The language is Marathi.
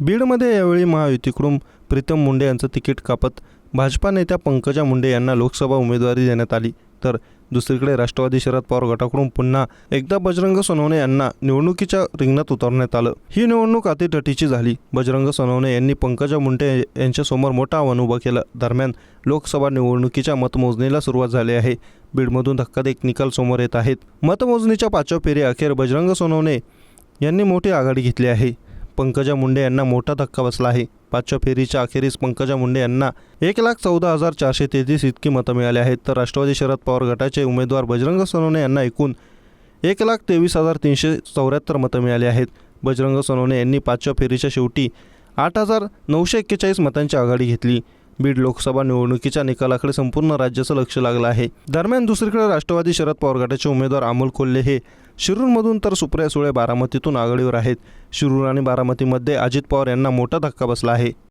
बीडमध्ये यावेळी महायुतीकडून प्रीतम मुंडे यांचं तिकीट कापत भाजपा नेत्या पंकजा मुंडे यांना लोकसभा उमेदवारी देण्यात आली. तर दुसरीकडे राष्ट्रवादी शरद पवार गटाकडून पुन्हा एकदा बजरंग सोनवणे यांना निवडणुकीच्या रिंगणात उतरण्यात आलं. ही निवडणूक अतिटटीची झाली. बजरंग सोनवणे यांनी पंकजा मुंडे यांच्यासमोर मोठं आव्हान उभं केलं. दरम्यान लोकसभा निवडणुकीच्या मतमोजणीला सुरुवात झाली आहे. बीडमधून धक्कादायक निकाल समोर येत आहेत. मतमोजणीच्या पाचव्या फेरी अखेर बजरंग सोनवणे यांनी मोठी आघाडी घेतली आहे. पंकजा मुंडे यांना मोठा धक्का बसला आहे. पाचव्या फेरीच्या अखेरीस पंकजा मुंडे यांना एक लाख चौदा हजार चारशे तेहतीस इतकी मतं मिळाली आहेत. तर राष्ट्रवादी शरद पवार गटाचे उमेदवार बजरंग सोनवणे यांना एकूण एक लाख तेवीस हजार तीनशे चौऱ्याहत्तर मतं मिळाली आहेत. बजरंग सोनवणे यांनी पाचव्या फेरीच्या शेवटी आठ हजार नऊशे एक्केचाळीस मतांची आघाडी घेतली. बीड लोकसभा निवडणुकीच्या निकालाकडे संपूर्ण राज्याचं लक्ष लागलं आहे. दरम्यान दुसरीकडे राष्ट्रवादी शरद पवार गटाचे उमेदवार अमोल कोल्हे हे शिरूरमधून तर सुप्रिया सुळे बारामतीतून आघाडीवर आहेत. शिरूर आणि बारामतीमध्ये अजित पवार यांना मोठा धक्का बसला आहे.